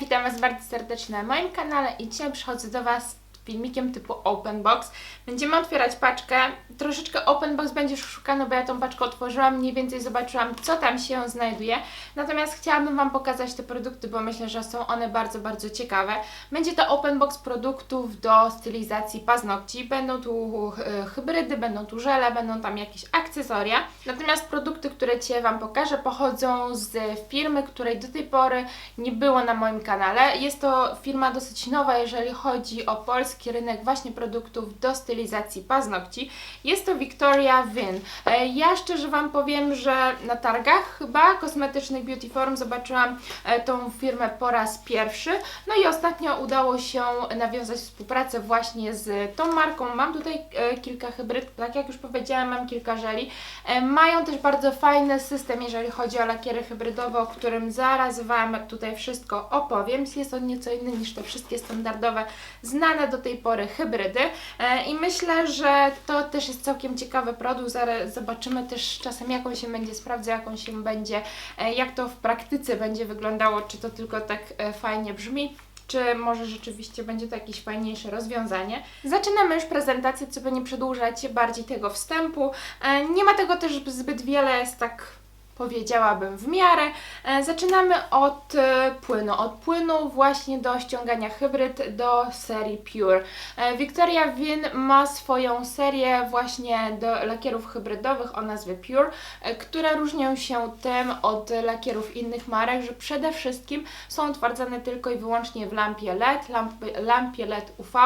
Witam Was bardzo serdecznie na moim kanale i dzisiaj przychodzę do Was filmikiem typu Open Box. Będziemy otwierać paczkę. Troszeczkę Open Box będzie szukano, bo ja tą paczkę otworzyłam, mniej więcej zobaczyłam, co tam się znajduje. Natomiast chciałabym Wam pokazać te produkty, bo myślę, że są one bardzo, bardzo ciekawe. Będzie to Open Box produktów do stylizacji paznokci. Będą tu e, hybrydy, będą tu żele, będą tam jakieś akcesoria. Natomiast produkty, które Cię Wam pokażę, pochodzą z firmy, której do tej pory nie było na moim kanale. Jest to firma dosyć nowa, jeżeli chodzi o polski rynek właśnie produktów do stylizacji paznokci. Jest to Victoria Win. E, Ja szczerze Wam powiem, że na targach chyba kosmetycznych Beauty Forum zobaczyłam e, tą firmę po raz pierwszy. No i ostatnio udało się nawiązać współpracę właśnie z tą marką. Mam tutaj e, kilka hybryd, tak jak już powiedziałam, mam kilka żeli. Mają też bardzo fajny system, jeżeli chodzi o lakiery hybrydowe, o którym zaraz Wam tutaj wszystko opowiem. Jest on nieco inny niż te wszystkie standardowe, znane do tej pory hybrydy. E, I myślę, że to też jest całkiem ciekawy produkt. Zaraz zobaczymy też czasem, jak on się będzie sprawdzał, jak on się będzie, e, jak to w praktyce będzie wyglądało, czy to tylko tak e, fajnie brzmi czy może rzeczywiście będzie to jakieś fajniejsze rozwiązanie. Zaczynamy już prezentację, co by nie przedłużać bardziej tego wstępu. Nie ma tego też zbyt wiele, jest tak powiedziałabym w miarę. E, Zaczynamy od e, płynu, od płynu właśnie do ściągania hybryd do serii Pure. E, Victoria Win ma swoją serię właśnie do lakierów hybrydowych o nazwie Pure, które różnią się tym od lakierów innych marek, że przede wszystkim są utwardzane tylko i wyłącznie w lampie LED, lampy, lampie LED UV.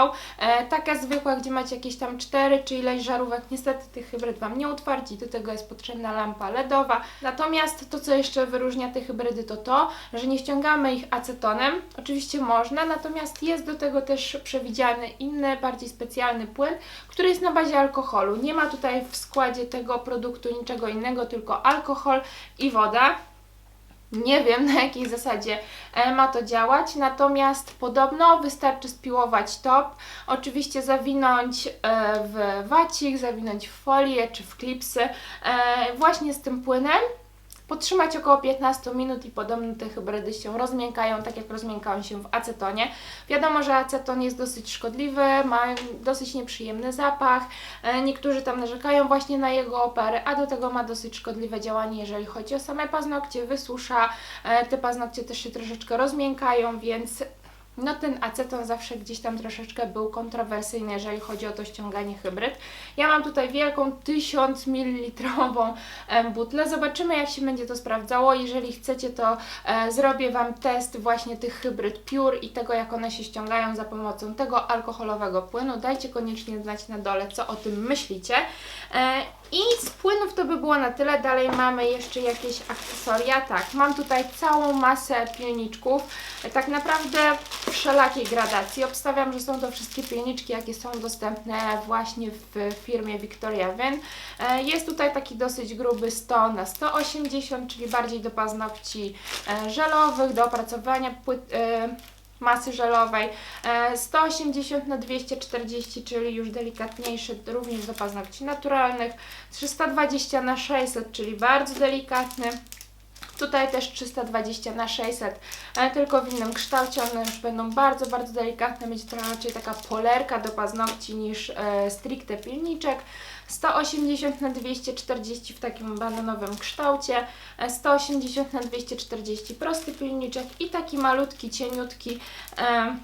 Taka zwykła, gdzie macie jakieś tam 4 czy ileś żarówek, niestety tych hybryd Wam nie utwardzi, do tego jest potrzebna lampa LEDowa. Natomiast to, co jeszcze wyróżnia te hybrydy, to to, że nie ściągamy ich acetonem. Oczywiście można, natomiast jest do tego też przewidziany inny, bardziej specjalny płyn, który jest na bazie alkoholu. Nie ma tutaj w składzie tego produktu niczego innego, tylko alkohol i woda. Nie wiem na jakiej zasadzie e, ma to działać, natomiast podobno wystarczy spiłować top, oczywiście zawinąć e, w wacik, zawinąć w folię czy w klipsy e, właśnie z tym płynem, potrzymać około 15 minut i podobno te hybrydy się rozmiękają, tak jak rozmiękają się w acetonie. Wiadomo, że aceton jest dosyć szkodliwy, ma dosyć nieprzyjemny zapach, e, niektórzy tam narzekają właśnie na jego opery, a do tego ma dosyć szkodliwe działanie, jeżeli chodzi o same paznokcie, wysusza, e, te paznokcie też się troszeczkę rozmiękają, więc no ten aceton zawsze gdzieś tam troszeczkę był kontrowersyjny, jeżeli chodzi o to ściąganie hybryd. Ja mam tutaj wielką 1000 ml butlę. Zobaczymy jak się będzie to sprawdzało. Jeżeli chcecie, to e, zrobię Wam test właśnie tych hybryd Pure i tego jak one się ściągają za pomocą tego alkoholowego płynu. Dajcie koniecznie znać na dole, co o tym myślicie. E, I z płynów to by było na tyle. Dalej mamy jeszcze jakieś akcesoria. Tak, mam tutaj całą masę pilniczków. E, Tak naprawdę wszelakiej gradacji. Obstawiam, że są to wszystkie pilniczki, jakie są dostępne właśnie w firmie Victoria Win. E, Jest tutaj taki dosyć gruby 100 na 180, czyli bardziej do paznokci e, żelowych, do opracowania płyt, e, masy żelowej. E, 180 na 240, czyli już delikatniejszy, również do paznokci naturalnych. 320 na 600, czyli bardzo delikatny. Tutaj też 320 na 600, ale tylko w innym kształcie. One już będą bardzo, bardzo delikatne. Będzie to raczej taka polerka do paznokci niż e, stricte pilniczek. 180 na 240 w takim bananowym kształcie. E, 180 na 240 prosty pilniczek i taki malutki, cieniutki. E,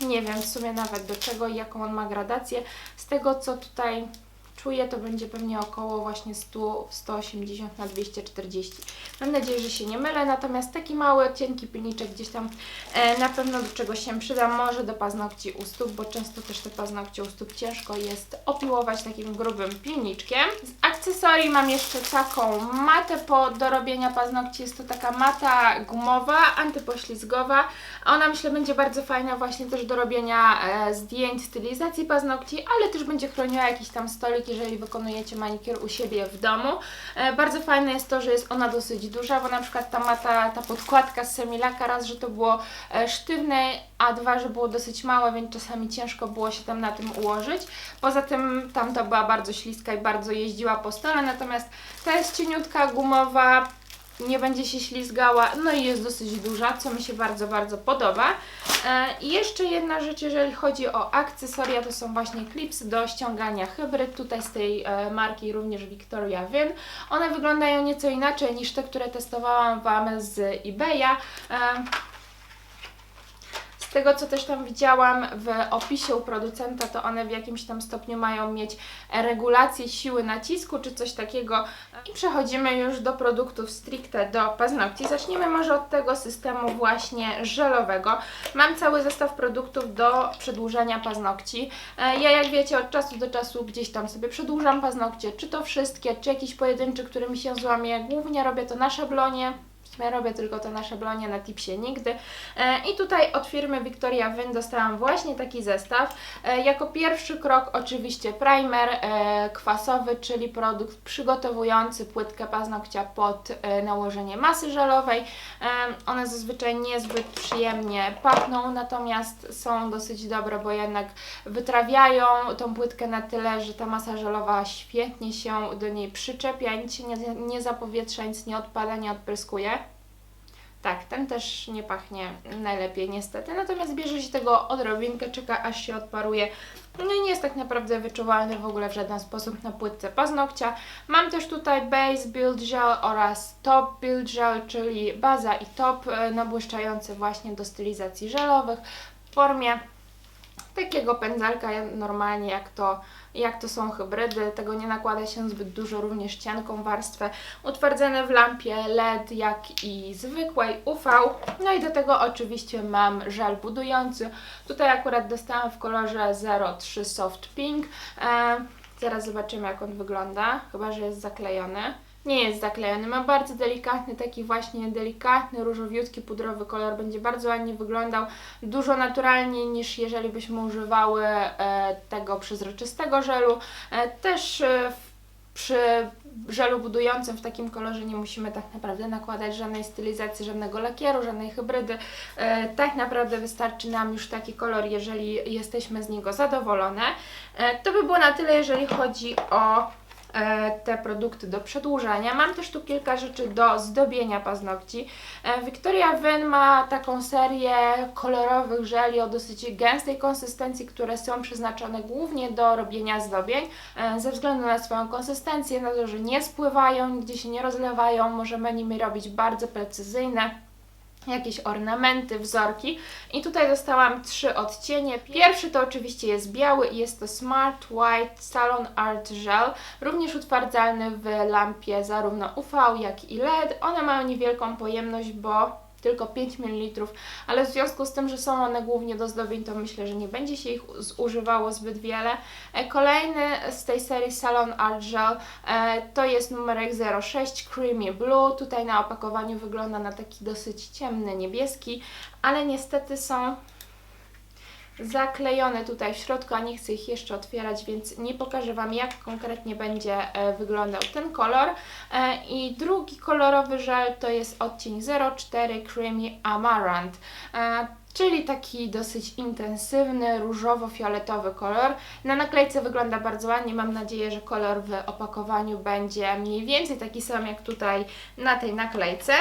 nie wiem w sumie nawet do czego i jaką on ma gradację. Z tego co tutaj czuję, to będzie pewnie około właśnie 100, 180 na 240. Mam nadzieję, że się nie mylę, natomiast taki mały, cienki pilniczek gdzieś tam e, na pewno do czegoś się przyda, może do paznokci u stóp, bo często też te paznokcie u stóp ciężko jest opiłować takim grubym pilniczkiem. Z akcesorii mam jeszcze taką matę po do robienia paznokci, jest to taka mata gumowa, antypoślizgowa, ona myślę będzie bardzo fajna właśnie też do robienia e, zdjęć, stylizacji paznokci, ale też będzie chroniła jakiś tam stolik, jeżeli wykonujecie manikier u siebie w domu. E, bardzo fajne jest to, że jest ona dosyć duża, bo na przykład ta mata, ta podkładka z Semilaka, raz, że to było e, sztywne, a dwa, że było dosyć małe, więc czasami ciężko było się tam na tym ułożyć. Poza tym tamta była bardzo śliska i bardzo jeździła po stole, natomiast ta jest cieniutka, gumowa, nie będzie się ślizgała, no i jest dosyć duża, co mi się bardzo, bardzo podoba. E, I jeszcze jedna rzecz, jeżeli chodzi o akcesoria, to są właśnie klipsy do ściągania hybryd, tutaj z tej e, marki również Victoria Win. One wyglądają nieco inaczej niż te, które testowałam Wam z eBaya. Z tego, co też tam widziałam w opisie u producenta, to one w jakimś tam stopniu mają mieć regulację siły nacisku czy coś takiego. I przechodzimy już do produktów stricte do paznokci. Zacznijmy może od tego systemu właśnie żelowego. Mam cały zestaw produktów do przedłużania paznokci. E, Ja, jak wiecie, od czasu do czasu gdzieś tam sobie przedłużam paznokcie, czy to wszystkie, czy jakiś pojedynczy, który mi się złamie. Głównie robię to na szablonie. Sumie robię tylko to na szablonie, na tipsie nigdy. E, I tutaj od firmy Victoria Wyn dostałam właśnie taki zestaw. E, Jako pierwszy krok oczywiście primer e, kwasowy, czyli produkt przygotowujący płytkę paznokcia pod nałożenie masy żelowej. One zazwyczaj niezbyt przyjemnie pachną, natomiast są dosyć dobre, bo jednak wytrawiają tą płytkę na tyle, że ta masa żelowa świetnie się do niej przyczepia, nic nie, nie zapowietrza, nic nie odpada, nie odpryskuje. Tak, ten też nie pachnie najlepiej niestety, natomiast bierze się tego odrobinkę, czeka aż się odparuje. No i nie jest tak naprawdę wyczuwalny w ogóle w żaden sposób na płytce paznokcia. Mam też tutaj Base Build Gel oraz Top Build Gel, czyli baza i top e, nabłyszczające właśnie do stylizacji żelowych w formie takiego pędzelka normalnie jak to, jak to są hybrydy, tego nie nakłada się zbyt dużo, również cienką warstwę, utwardzone w lampie LED jak i zwykłej UV, no i do tego oczywiście mam żel budujący, tutaj akurat dostałam w kolorze 03 Soft Pink, e, zaraz zobaczymy jak on wygląda, chyba że jest zaklejony. Nie jest zaklejony, ma bardzo delikatny, taki właśnie delikatny, różowiutki, pudrowy kolor, będzie bardzo ładnie wyglądał, dużo naturalniej niż jeżeli byśmy używały e, tego przezroczystego żelu. E, też e, przy żelu budującym w takim kolorze nie musimy tak naprawdę nakładać żadnej stylizacji, żadnego lakieru, żadnej hybrydy. Tak naprawdę wystarczy nam już taki kolor, jeżeli jesteśmy z niego zadowolone. To by było na tyle, jeżeli chodzi o te produkty do przedłużania. Mam też tu kilka rzeczy do zdobienia paznokci. E, Victoria Wyn ma taką serię kolorowych żeli o dosyć gęstej konsystencji, które są przeznaczone głównie do robienia zdobień. E, Ze względu na swoją konsystencję, na to, że nie spływają, nigdzie się nie rozlewają, możemy nimi robić bardzo precyzyjne jakieś ornamenty, wzorki. I tutaj dostałam trzy odcienie. Pierwszy to oczywiście jest biały i jest to Smart White Salon Art Gel, również utwardzalny w lampie zarówno UV, jak i LED. One mają niewielką pojemność, bo tylko 5 ml, ale w związku z tym, że są one głównie do zdobień, to myślę, że nie będzie się ich zużywało zbyt wiele. E, Kolejny z tej serii Salon Art Gel e, to jest numerek 06 Creamy Blue. Tutaj na opakowaniu wygląda na taki dosyć ciemny niebieski, ale niestety są zaklejone tutaj w środku, a nie chcę ich jeszcze otwierać, więc nie pokażę Wam jak konkretnie będzie e, wyglądał ten kolor. E, I drugi kolorowy żel to jest odcień 04 Creamy Amaranth. E, Czyli taki dosyć intensywny, różowo-fioletowy kolor. Na naklejce wygląda bardzo ładnie. Mam nadzieję, że kolor w opakowaniu będzie mniej więcej taki sam jak tutaj na tej naklejce.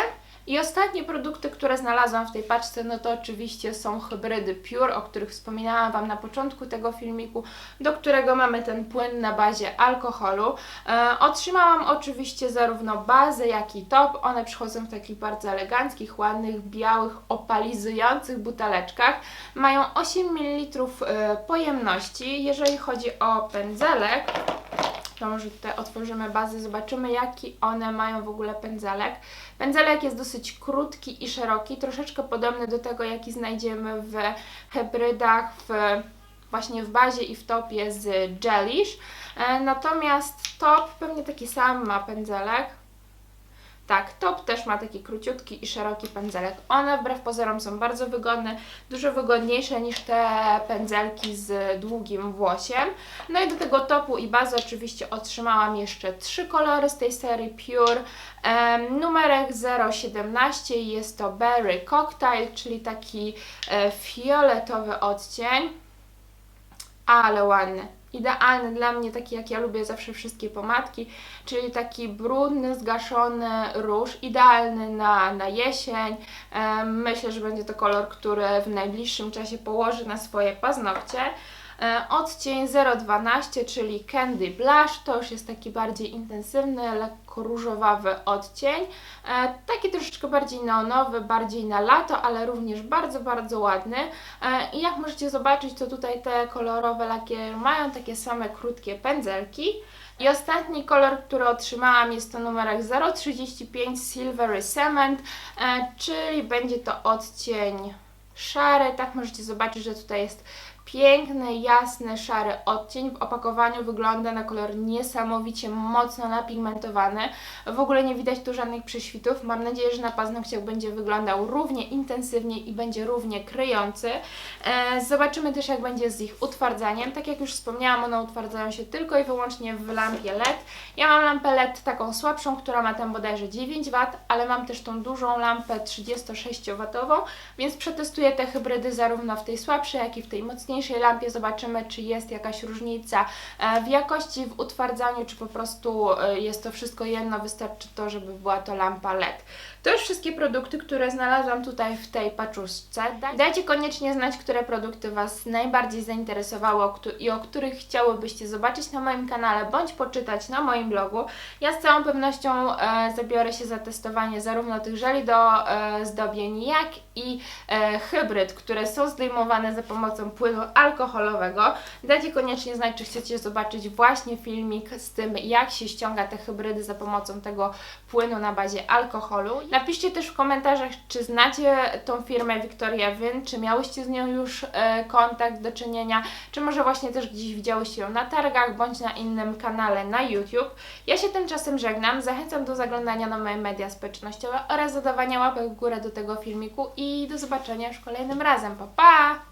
I ostatnie produkty, które znalazłam w tej paczce, no to oczywiście są hybrydy Pure, o których wspominałam Wam na początku tego filmiku, do którego mamy ten płyn na bazie alkoholu. E, otrzymałam oczywiście zarówno bazę, jak i top. One przychodzą w takich bardzo eleganckich, ładnych, białych, opalizujących buteleczkach. Mają 8 ml e, pojemności. Jeżeli chodzi o pędzelek, tutaj otworzymy bazę, zobaczymy jaki one mają w ogóle pędzelek. Pędzelek jest dosyć krótki i szeroki, troszeczkę podobny do tego jaki znajdziemy w hybrydach, w, właśnie w bazie i w topie z Jellish. E, Natomiast top pewnie taki sam ma pędzelek. Tak, top też ma taki króciutki i szeroki pędzelek. One wbrew pozorom są bardzo wygodne, dużo wygodniejsze niż te pędzelki z długim włosiem. No i do tego topu i bazy oczywiście otrzymałam jeszcze trzy kolory z tej serii Pure. Em, numerek 017 i jest to Berry Cocktail, czyli taki e, fioletowy odcień. Ale ładny. idealny dla mnie, taki jak ja lubię zawsze wszystkie pomadki, czyli taki brudny, zgaszony róż, idealny na, na jesień. Myślę, że będzie to kolor, który w najbliższym czasie położy na swoje paznokcie. E, Odcień 012, czyli Candy Blush, to już jest taki bardziej intensywny, lekko różowawy odcień. E, Taki troszeczkę bardziej neonowy, bardziej na lato, ale również bardzo, bardzo ładny. E, I jak możecie zobaczyć, to tutaj te kolorowe lakier mają takie same krótkie pędzelki. I ostatni kolor, który otrzymałam jest to numerek 035 Silvery Cement, czyli będzie to odcień szary. Tak możecie zobaczyć, że tutaj jest piękny, jasny, szary odcień. W opakowaniu wygląda na kolor niesamowicie mocno napigmentowany. W ogóle nie widać tu żadnych prześwitów. Mam nadzieję, że na paznokciach będzie wyglądał równie intensywnie i będzie równie kryjący. E, zobaczymy też, jak będzie z ich utwardzaniem. Tak jak już wspomniałam, one utwardzają się tylko i wyłącznie w lampie LED. Ja mam lampę LED taką słabszą, która ma tam bodajże 9 W, ale mam też tą dużą lampę 36W, więc przetestuję te hybrydy zarówno w tej słabszej, jak i w tej mocniejszej lampie. Zobaczymy, czy jest jakaś różnica e, w jakości, w utwardzaniu, czy po prostu e, jest to wszystko jedno, wystarczy to, żeby była to lampa LED. To już wszystkie produkty, które znalazłam tutaj w tej paczuszce. Daj- Dajcie koniecznie znać, które produkty Was najbardziej zainteresowały o któ- i o których chciałybyście zobaczyć na moim kanale, bądź poczytać na moim blogu. Ja z całą pewnością e, zabiorę się za testowanie zarówno tych żeli do e, zdobień, jak i e, hybryd, które są zdejmowane za pomocą płynu alkoholowego. Dajcie koniecznie znać, czy chcecie zobaczyć właśnie filmik z tym, jak się ściąga te hybrydy za pomocą tego płynu na bazie alkoholu. Napiszcie też w komentarzach, czy znacie tą firmę Victoria Wyn, czy miałyście z nią już e, kontakt do czynienia, czy może właśnie też gdzieś widziałyście ją na targach, bądź na innym kanale na YouTube. Ja się tymczasem żegnam, zachęcam do zaglądania na moje media społecznościowe oraz zadawania łapek w górę do tego filmiku i do zobaczenia już kolejnym razem. Pa, pa!